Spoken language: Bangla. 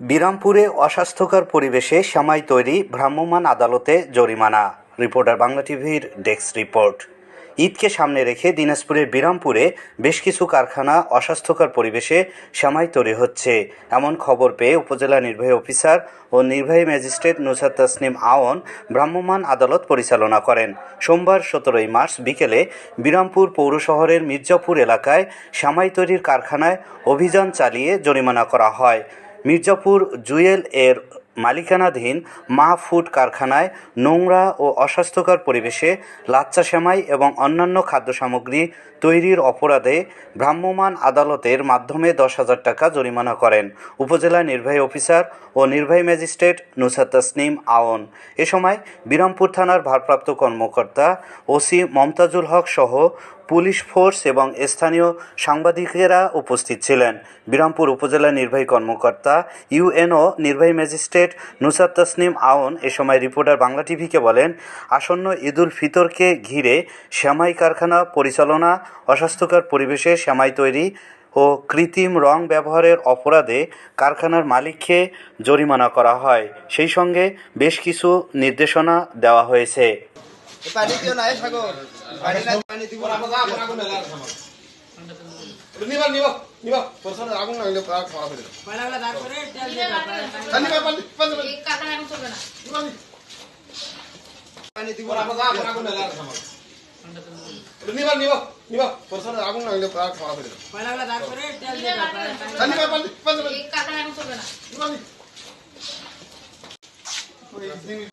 বিরামপুরে অস্বাস্থ্যকর পরিবেশে সামাই তৈরি ভ্রাম্যমাণ আদালতে জরিমানা। রিপোর্টার বাংলা টিভির ডেস্ক রিপোর্ট। ঈদকে সামনে রেখে দিনাজপুরের বিরামপুরে বেশ কিছু কারখানা অস্বাস্থ্যকর পরিবেশে সামাই তৈরি হচ্ছে। এমন খবর পেয়ে উপজেলা নির্বাহী অফিসার ও নির্বাহী ম্যাজিস্ট্রেট নুসার তসনিম আওন ভ্রাম্যমাণ আদালত পরিচালনা করেন। সোমবার সতেরোই মার্চ বিকেলে বিরামপুর পৌর শহরের মির্জাপুর এলাকায় সামাই তৈরির কারখানায় অভিযান চালিয়ে জরিমানা করা হয়। মির্জাপুর জুয়েল এর মালিকানাধীন মা ফুড কারখানায় নোংরা ও অস্বাস্থ্যকর পরিবেশে লাচ্চা সেমাই এবং অন্যান্য খাদ্য সামগ্রী তৈরির অপরাধে ভ্রাম্যমাণ আদালতের মাধ্যমে দশ হাজার টাকা জরিমানা করেন উপজেলা নির্বাহী অফিসার ও নির্বাহী ম্যাজিস্ট্রেট নুসার তসনিম আওন। এ সময় বিরামপুর থানার ভারপ্রাপ্ত কর্মকর্তা ওসি মমতাজুল হক সহ পুলিশ ফোর্স এবং স্থানীয় সাংবাদিকেরা উপস্থিত ছিলেন। বিরামপুর উপজেলা নির্বাহী কর্মকর্তা ইউএনও নির্বাহী ম্যাজিস্ট্রেট নুসার তসনিম আওন এ সময় রিপোর্টার বাংলা টিভিকে বলেন, আসন্ন ঈদুল ফিতরকে ঘিরে শ্যামাই কারখানা পরিচালনা, অস্বাস্থ্যকর পরিবেশে শ্যামাই তৈরি ও কৃত্রিম রং ব্যবহারের অপরাধে কারখানার মালিককে জরিমানা করা হয়। সেই সঙ্গে বেশ কিছু নির্দেশনা দেওয়া হয়েছে। পানি ఇగో పొసన రాకుండా ఇల్లు ప్రాణ కావాలి పడవ దాకరే తల్లి పండి పండి పండి ఏ కాకన అనుకున్నా పండి పని దిగు రాకుండా రాకుండా నివా నివా నివా పొసన రాకుండా ఇల్లు ప్రాణ కావాలి పడవ దాకరే తల్లి పండి పండి పండి ఏ కాకన అనుకున్నా పండి